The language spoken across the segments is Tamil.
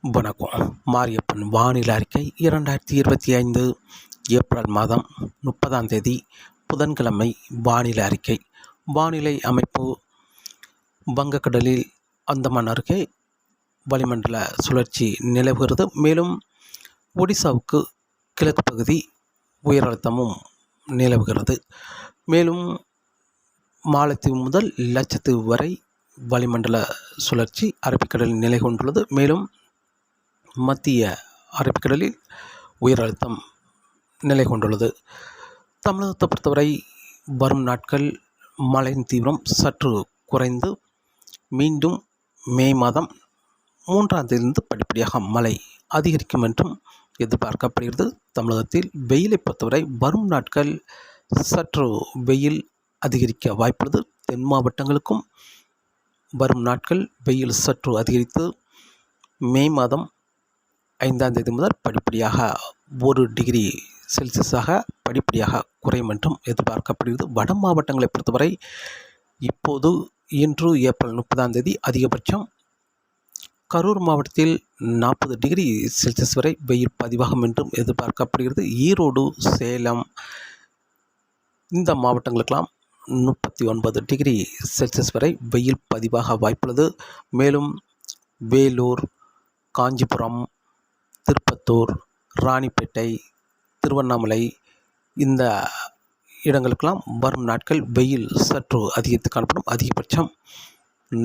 வணக்கம். மாரியப்பன் வானிலை அறிக்கை இரண்டாயிரத்தி இருபத்தி ஐந்து ஏப்ரல் மாதம் முப்பதாம் தேதி புதன்கிழமை வானிலை அறிக்கை. வானிலை அமைப்பு வங்கக்கடலில் அந்தமான் அருகே வளிமண்டல சுழற்சி நிலவுகிறது. மேலும் ஒடிசாவுக்கு கிழக்கு பகுதி உயர் அழுத்தமும் நிலவுகிறது. மேலும் மாலத்தீவு முதல் லட்சத்தீவு வரை வளிமண்டல சுழற்சி அரபிக்கடலில் நிலை கொண்டுள்ளது. மேலும் மத்திய அரபிக்கடலில் உயர் அழுத்தம் நிலை கொண்டுள்ளது தமிழகத்தை பொறுத்தவரை வரும் நாட்கள் மழையின் தீவிரம் சற்று குறைந்து மீண்டும் மே மாதம் மூன்றாம் தேதியிலிருந்து படிப்படியாக மழை அதிகரிக்கும் என்றும் எதிர்பார்க்கப்படுகிறது. தமிழகத்தில் வெயிலை பொறுத்தவரை வரும் நாட்கள் சற்று வெயில் அதிகரிக்க வாய்ப்புள்ளது. தென் மாவட்டங்களுக்கும் வரும் நாட்கள் வெயில் சற்று அதிகரித்து மே மாதம் ஐந்தாம் தேதி முதல் படிப்படியாக ஒரு டிகிரி செல்சியஸாக படிப்படியாக குறையும் என்றும் எதிர்பார்க்கப்படுகிறது. வட மாவட்டங்களை பொறுத்தவரை இப்போது இன்று ஏப்ரல் முப்பதாம் தேதி அதிகபட்சம் கரூர் மாவட்டத்தில் நாற்பது டிகிரி செல்சியஸ் வரை வெயில் பதிவாகும் என்றும் எதிர்பார்க்கப்படுகிறது. ஈரோடு சேலம் இந்த மாவட்டங்களுக்கெல்லாம் முப்பத்தி ஒன்பது டிகிரி செல்சியஸ் வரை வெயில் பதிவாக வாய்ப்புள்ளது. மேலும் வேலூர் காஞ்சிபுரம் திருப்பத்தூர் ராணிப்பேட்டை திருவண்ணாமலை இந்த இடங்களுக்கெல்லாம் வரும் நாட்கள் வெயில் சற்று அதிகரித்து காணப்படும். அதிகபட்சம்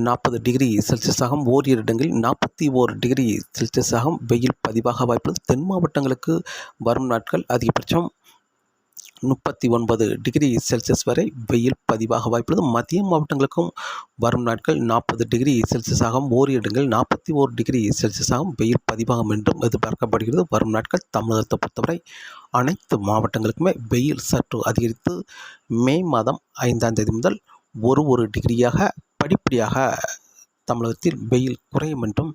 நாற்பது டிகிரி செல்சியஸாகவும் ஓரிரு இடங்களில் நாற்பத்தி ஓரு டிகிரி செல்சியஸாகவும் வெயில் பதிவாக வாய்ப்புள்ளது. தென் மாவட்டங்களுக்கு வரும் நாட்கள் அதிகபட்சம் முப்பத்தி ஒன்பது டிகிரி செல்சியஸ் வரை வெயில் பதிவாக வாய்ப்புள்ளது. மத்திய மாவட்டங்களுக்கும் வரும் நாட்கள் நாற்பது டிகிரி செல்சியஸாகவும் ஓரிரு இடங்கள் நாற்பத்தி ஓரு டிகிரி செல்சியஸாகவும் வெயில் பதிவாகும் என்றும் எதிர்பார்க்கப்படுகிறது. வரும் நாட்கள் தமிழகத்தை பொறுத்தவரை அனைத்து மாவட்டங்களுக்குமே வெயில் சற்று அதிகரித்து மே மாதம் ஐந்தாம் தேதி முதல் ஒரு ஒரு டிகிரியாக படிப்படியாக தமிழகத்தில் வெயில் குறையும் என்றும்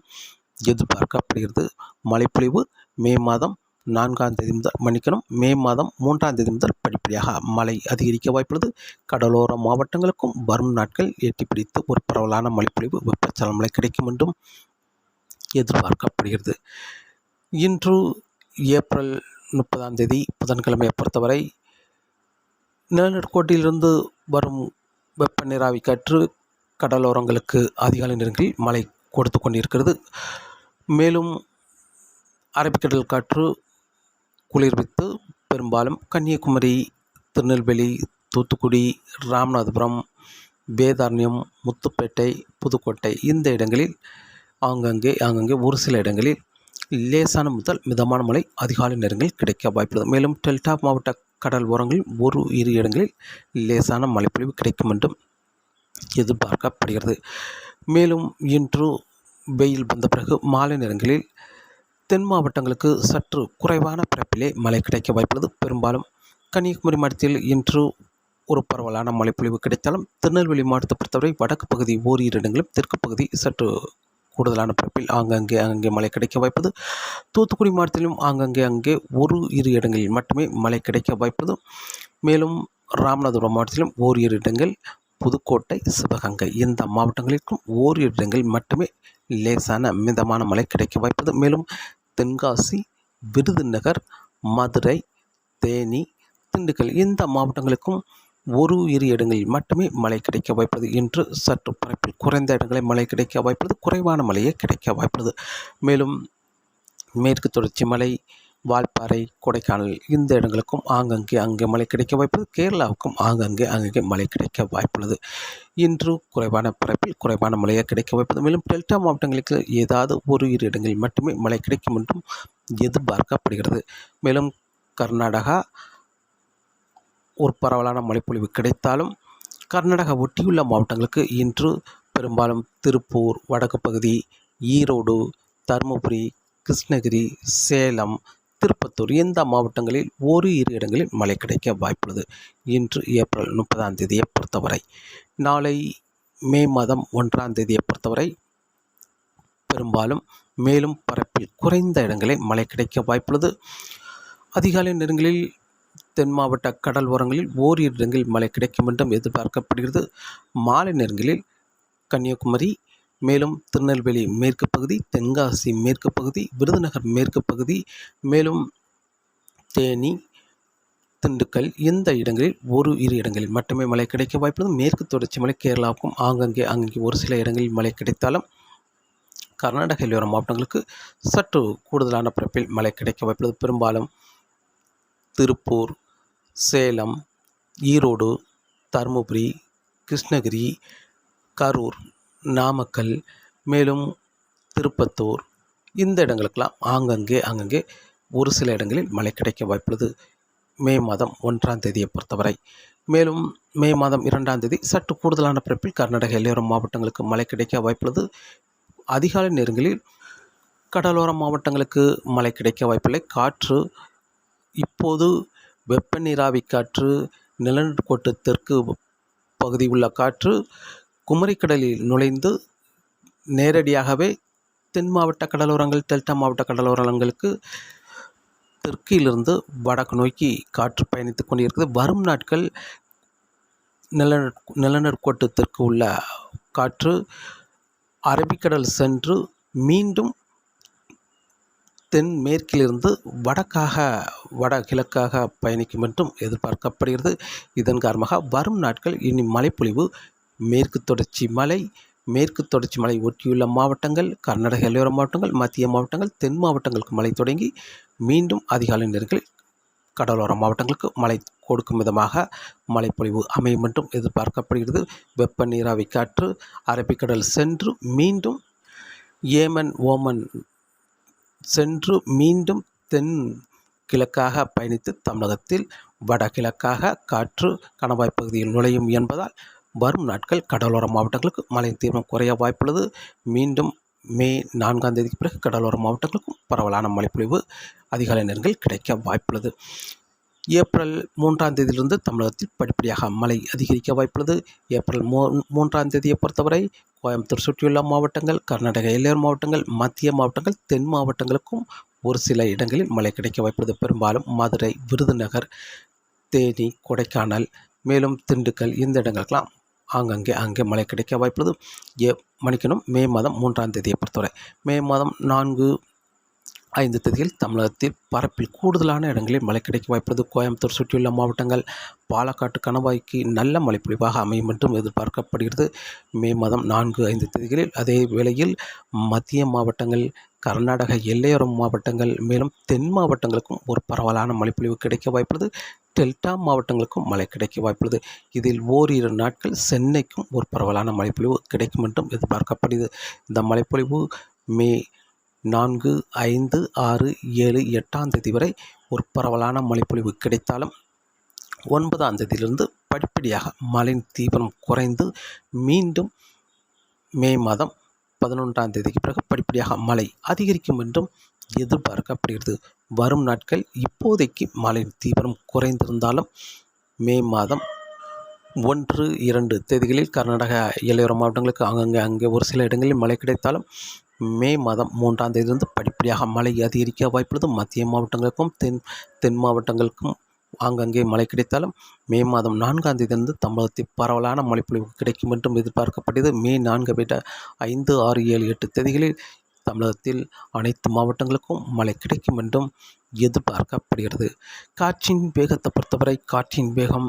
எதிர்பார்க்கப்படுகிறது. மழைப்பொழிவு மே மாதம் நான்காம் தேதி முதல் மன்னிக்கணும். மே மாதம் மூன்றாம் தேதி முதல் படிப்படியாக மழை அதிகரிக்க வாய்ப்புள்ளது. கடலோர மாவட்டங்களுக்கும் வரும் நாட்கள் எட்டி பிடித்து ஒரு பரவலான மழைப்பொழிவு வெப்பச்சலன மழை கிடைக்கும் என்றும் எதிர்பார்க்கப்படுகிறது. இன்று ஏப்ரல் முப்பதாம் தேதி புதன்கிழமையை பொறுத்தவரை நிலநடுக்கோட்டிலிருந்து வரும் வெப்ப நீராவி காற்று கடலோரங்களுக்கு அதிகாலை நேரங்களில் மழை கொடுத்து கொண்டிருக்கிறது. மேலும் அரபிக்கடல் காற்று குளிர்வித்து பெரும்பாலும் கன்னியாகுமரி திருநெல்வேலி தூத்துக்குடி ராமநாதபுரம் வேதாரண்யம் முத்துப்பேட்டை புதுக்கோட்டை இந்த இடங்களில் ஆங்கங்கே ஆங்கங்கே ஒரு சில இடங்களில் லேசான முதல் மிதமான மழை அதிகாலை நேரங்களில் கிடைக்க வாய்ப்புள்ளது. மேலும் டெல்டா மாவட்ட கடல் ஓரங்களில் ஒரு இரு இடங்களில் லேசான மழைப்பொழிவு கிடைக்கும் என்றும் எதிர்பார்க்கப்படுகிறது. மேலும் இன்று வெயில் வந்த பிறகு மாலை நேரங்களில் தென் மாவட்டங்களுக்கு சற்று குறைவான பிறப்பிலே மழை கிடைக்க வாய்ப்புள்ளது. பெரும்பாலும் கன்னியாகுமரி மாவட்டத்தில் இன்று ஒரு பரவலான மழைப்பொழிவு கிடைத்தாலும் திருநெல்வேலி மாவட்டத்தை பொறுத்தவரை வடக்கு பகுதி ஓரிரு இடங்களும் தெற்கு பகுதி சற்று கூடுதலான பிறப்பில் ஆங்கங்கே அங்கே மழை கிடைக்க வாய்ப்பது தூத்துக்குடி மாவட்டத்திலும் ஆங்கங்கே அங்கே ஒரு இரு இடங்களில் மட்டுமே மழை கிடைக்க வாய்ப்பது மேலும் ராமநாதபுரம் மாவட்டத்திலும் ஓரிரு இடங்கள் புதுக்கோட்டை சிவகங்கை இந்த மாவட்டங்களுக்கும் ஓரிரு இடங்கள் மட்டுமே லேசான மிதமான மழை கிடைக்க வாய்ப்பது. மேலும் தென்காசி விருதுநகர் மதுரை தேனி திண்டுக்கல் இந்த மாவட்டங்களுக்கும் ஒரு இரு இடங்களில் மட்டுமே மழை கிடைக்க வாய்ப்பது. என்று சற்று பரப்பில் குறைந்த இடங்களில் மழை கிடைக்க வாய்ப்பது. குறைவான மழையே கிடைக்க வாய்ப்பது. மேலும் மேற்கு தொடர்ச்சி மலை வால்பாறை கொடைக்கானல் இந்த இடங்களுக்கும் ஆங்கங்கே அங்கே மழை கிடைக்க வாய்ப்புள்ளது. கேரளாவுக்கும் ஆங்கங்கே அங்கங்கே மழை கிடைக்க வாய்ப்புள்ளது. இன்று குறைவான பரப்பில் குறைவான மழையை கிடைக்க வாய்ப்பது மேலும் டெல்டா மாவட்டங்களுக்கு ஏதாவது ஒரு இரு இடங்களில் மட்டுமே மழை கிடைக்கும் என்றும் எதிர்பார்க்கப்படுகிறது. மேலும் கர்நாடகா ஒரு பரவலான மழைப்பொழிவு கிடைத்தாலும் கர்நாடகா ஒட்டியுள்ள மாவட்டங்களுக்கு இன்று பெரும்பாலும் திருப்பூர் வடக்கு பகுதி ஈரோடு தருமபுரி கிருஷ்ணகிரி சேலம் திருப்பத்தூர் இந்த மாவட்டங்களில் ஒரு இரு இடங்களில் மழை கிடைக்க வாய்ப்புள்ளது. இன்று ஏப்ரல் முப்பதாம் தேதியை பொறுத்தவரை நாளை மே மாதம் ஒன்றாம் தேதியை பொறுத்தவரை பெரும்பாலும் மேலும் பரப்பில் குறைந்த இடங்களில் மழை கிடைக்க வாய்ப்புள்ளது. அதிகாலை நேரங்களில் தென் மாவட்ட கடல் ஓரங்களில் ஓரிரு இடங்களில் மழை கிடைக்கும் என்றும் எதிர்பார்க்கப்படுகிறது. மாலை நேரங்களில் கன்னியாகுமரி மேலும் திருநெல்வேலி மேற்கு பகுதி தென்காசி மேற்கு பகுதி விருதுநகர் மேற்கு பகுதி மேலும் தேனி திண்டுக்கல் இந்த இடங்களில் ஒரு இரு இடங்களில் மட்டுமே மழை கிடைக்க வாய்ப்புள்ளது. மேற்கு தொடர்ச்சி மலை கேரளாவுக்கும் ஆங்கங்கே அங்கங்கே ஒரு சில இடங்களில் மழை கிடைத்தாலும் கர்நாடக எல்லையோர மாவட்டங்களுக்கு சற்று கூடுதலான பரப்பில் மழை கிடைக்க வாய்ப்புள்ளது. பெரும்பாலும் திருப்பூர் சேலம் ஈரோடு தருமபுரி கிருஷ்ணகிரி கரூர் நாமக்கல் மேலும் திருப்பத்தூர் இந்த இடங்களுக்கெல்லாம் ஆங்கங்கே அங்கங்கே ஒரு சில இடங்களில் மழை கிடைக்க வாய்ப்புள்ளது. மே மாதம் ஒன்றாம் தேதியை பொறுத்தவரை. மேலும் மே மாதம் இரண்டாம் தேதி சற்று கூடுதலான பிறப்பில் கர்நாடக எல்லையோர மாவட்டங்களுக்கு மழை கிடைக்க வாய்ப்புள்ளது. அதிகாலை நேரங்களில் கடலோர மாவட்டங்களுக்கு மழை கிடைக்க வாய்ப்பில்லை. காற்று இப்போது வெப்ப நீராவி காற்று நிலநடுக்கோட்டு தெற்கு பகுதி உள்ள காற்று குமரிக்கடலில் நுழைந்து நேரடியாகவே தென் மாவட்ட கடலோரங்கள் டெல்டா மாவட்ட கடலோரங்களுக்கு தெற்கிலிருந்து வடக்கு நோக்கி காற்று பயணித்து கொண்டிருக்கிறது. வரும் நாட்கள் நில நிலநடுக்கோட்டத்திற்கு உள்ள காற்று அரபிக்கடல் சென்று மீண்டும் தென் மேற்கிலிருந்து வடக்காக வடகிழக்காக பயணிக்கும் என்றும் எதிர்பார்க்கப்படுகிறது. இதன் காரணமாக வரும் நாட்கள் இனி மழைப்பொழிவு மேற்கு தொடர்ச்சி மலை மேற்கு தொடர்ச்சி மலை ஒட்டியுள்ள மாவட்டங்கள் கர்நாடக எல்லையோர மாவட்டங்கள் மத்திய மாவட்டங்கள் தென் மாவட்டங்களுக்கு மழை தொடங்கி மீண்டும் அதிகாலை நேரங்களில் கடலோர மாவட்டங்களுக்கு மழை கொடுக்கும் விதமாக மழைப்பொழிவு அமையும் என்றும் எதிர்பார்க்கப்படுகிறது. வெப்ப நீராவி காற்று அரபிக்கடல் சென்று மீண்டும் ஏமன் ஓமன் சென்று மீண்டும் தென் கிழக்காக பயணித்து தமிழகத்தில் வடகிழக்காக காற்று கணவாய் பகுதியில் நுழையும் என்பதால் வரும் நாட்கள் கடலோர மாவட்டங்களுக்கு மழையின் தீவிரம் குறைய வாய்ப்புள்ளது. மீண்டும் மே நான்காம் தேதிக்கு பிறகு கடலோர மாவட்டங்களுக்கும் பரவலான மழைப்பொழிவு அதிகாலை நேரங்கள் கிடைக்க வாய்ப்புள்ளது. ஏப்ரல் மூன்றாம் தேதியிலிருந்து தமிழகத்தில் படிப்படியாக மழை அதிகரிக்க வாய்ப்புள்ளது. ஏப்ரல் மூ மூன்றாம் தேதியை பொறுத்தவரை கோயம்புத்தூர் சுற்றியுள்ள மாவட்டங்கள் கர்நாடக எல்லையோர் மாவட்டங்கள் மத்திய மாவட்டங்கள் தென் மாவட்டங்களுக்கும் ஒரு சில இடங்களில் மழை கிடைக்க வாய்ப்புள்ளது. பெரும்பாலும் மதுரை விருதுநகர் தேனி கொடைக்கானல் மேலும் திண்டுக்கல் இந்த இடங்களுக்கெல்லாம் ஆங்கங்கே அங்கே மழை கிடைக்க வாய்ப்புள்ளது. ஏ மணிக்கணும் மே மாதம் மூன்றாம் தேதியை பொறுத்தவரை. மே மாதம் நான்கு ஐந்து தேதியில் தமிழகத்தில் பரப்பில் கூடுதலான இடங்களில் மழை கிடைக்க வாய்ப்புள்ளது. கோயம்புத்தூர் சுற்றியுள்ள மாவட்டங்கள் பாலக்காட்டு கணவாய்க்கு நல்ல மழைப்பொழிவாக அமையும் என்றும் எதிர்பார்க்கப்படுகிறது. மே மாதம் நான்கு ஐந்து தேதிகளில் அதே வேளையில் மத்திய மாவட்டங்கள் கர்நாடக எல்லையோர மாவட்டங்கள் மேலும் தென் மாவட்டங்களுக்கும் ஒரு பரவலான மழைப்பொழிவு கிடைக்க வாய்ப்புள்ளது. டெல்டா மாவட்டங்களுக்கும் மழை கிடைக்க வாய்ப்புள்ளது. இதில் ஓரிரு நாட்கள் சென்னைக்கும் ஒரு பரவலான மழைப்பொழிவு கிடைக்கும் என்றும் எதிர்பார்க்கப்படுகிறது. இந்த மழைப்பொழிவு மே நான்கு ஐந்து ஆறு ஏழு எட்டாம் தேதி வரை ஒரு பரவலான மழைப்பொழிவு கிடைத்தாலும் ஒன்பதாம் தேதியிலிருந்து படிப்படியாக மழையின் தீவிரம் குறைந்து மீண்டும் மே மாதம் பதினொன்றாம் தேதிக்கு பிறகு படிப்படியாக மழை அதிகரிக்கும் என்றும் எதிர்பார்க்கப்படுகிறது. வரும் நாட்கள் இப்போதைக்கு மழையின் தீவிரம் குறைந்திருந்தாலும் மே மாதம் ஒன்று இரண்டு தேதிகளில் கர்நாடக எல்லையோர மாவட்டங்களுக்கு அங்கங்கே அங்கே ஒரு சில இடங்களில் மழை கிடைத்தாலும் மே மாதம் மூன்றாம் தேதியிலிருந்து படிப்படியாக மழை அதிகரிக்க வாய்ப்புள்ளது. மத்திய மாவட்டங்களுக்கும் தென் தென் மாவட்டங்களுக்கும் ஆங்கங்கே மழை கிடைத்தாலும் மே மாதம் நான்காம் தேதியிலிருந்து தமிழகத்தில் பரவலான மழைப்பொழிவு கிடைக்கும் என்றும் எதிர்பார்க்கப்படுகிறது. மே நான்கு விட ஐந்து ஆறு ஏழு எட்டு தேதிகளில் தமிழகத்தில் அனைத்து மாவட்டங்களுக்கும் மழை கிடைக்கும் என்றும் எதிர்பார்க்கப்படுகிறது. காற்றின் வேகத்தை பொறுத்தவரை காற்றின் வேகம்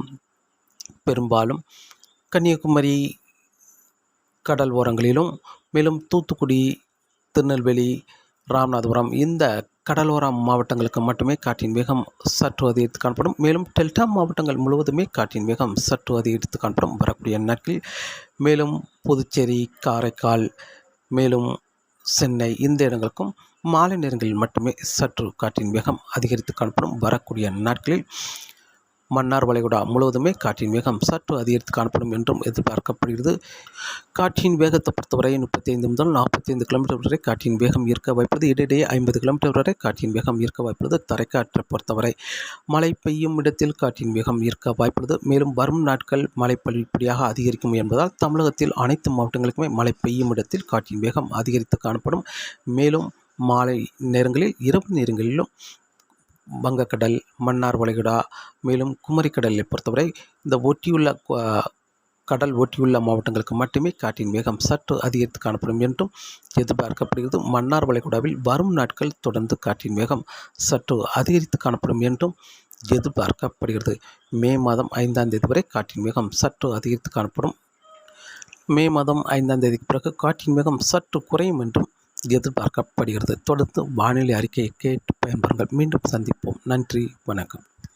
பெரும்பாலும் கன்னியாகுமரி கடல் ஓரங்களிலும் மேலும் தூத்துக்குடி திருநெல்வேலி ராமநாதபுரம் இந்த கடலோர மாவட்டங்களுக்கு மட்டுமே காற்றின் வேகம் சற்று அதிகரித்து காணப்படும். மேலும் டெல்டா மாவட்டங்கள் முழுவதுமே காற்றின் வேகம் சற்று அதிகரித்து காணப்படும். வரக்கூடிய நாட்களில் மேலும் புதுச்சேரி காரைக்கால் மேலும் சென்னை இந்த இடங்களுக்கும் மாலை நேரங்களில் மட்டுமே சற்று காற்றின் வேகம் அதிகரித்து காணப்படும். வரக்கூடிய நாட்களில் மன்னார் வளைகுடா முழுவதுமே காற்றின் வேகம் சற்று அதிகரித்து காணப்படும் என்றும் எதிர்பார்க்கப்படுகிறது. காற்றின் வேகத்தை பொறுத்தவரை முப்பத்தைந்து முதல் நாற்பத்தைந்து கிலோமீட்டர் வரை காற்றின் வேகம் இருக்க வாய்ப்பது இடையிடையே ஐம்பது கிலோமீட்டர் வரை காற்றின் வேகம் இருக்க வாய்ப்புள்ளது. தரைக்காற்றை பொறுத்தவரை மழை பெய்யும் இடத்தில் காற்றின் வேகம் இருக்க வாய்ப்புள்ளது. மேலும் வரும் நாட்கள் மழை படிப்படியாக அதிகரிக்கும் என்பதால் தமிழகத்தில் அனைத்து மாவட்டங்களுக்குமே மழை பெய்யும் இடத்தில் காற்றின் வேகம் அதிகரித்து காணப்படும். மேலும் மாலை நேரங்களில் இரவு நேரங்களிலும் வங்கக்கடல் மன்னார் வளைகுடா மேலும் குமரிக்கடலை பொறுத்தவரை இந்த ஒட்டியுள்ள கடல் ஒட்டியுள்ள மாவட்டங்களுக்கு மட்டுமே காற்றின் வேகம் சற்று அதிகரித்து காணப்படும் என்றும் எதிர்பார்க்கப்படுகிறது. மன்னார் வளைகுடாவில் வரும் நாட்கள் தொடர்ந்து காற்றின் வேகம் சற்று அதிகரித்து காணப்படும் என்றும் எதிர்பார்க்கப்படுகிறது. மே மாதம் ஐந்தாம் தேதி வரை காற்றின் வேகம் சற்று அதிகரித்து காணப்படும். மே மாதம் ஐந்தாம் தேதிக்கு பிறகு காற்றின் வேகம் சற்று குறையும் என்றும் எதிர்பார்க்கப்படுகிறது. தொடர்ந்து வானிலை அறிக்கையை கேட்டு பயன்பெறுங்கள். மீண்டும் சந்திப்போம். நன்றி. வணக்கம்.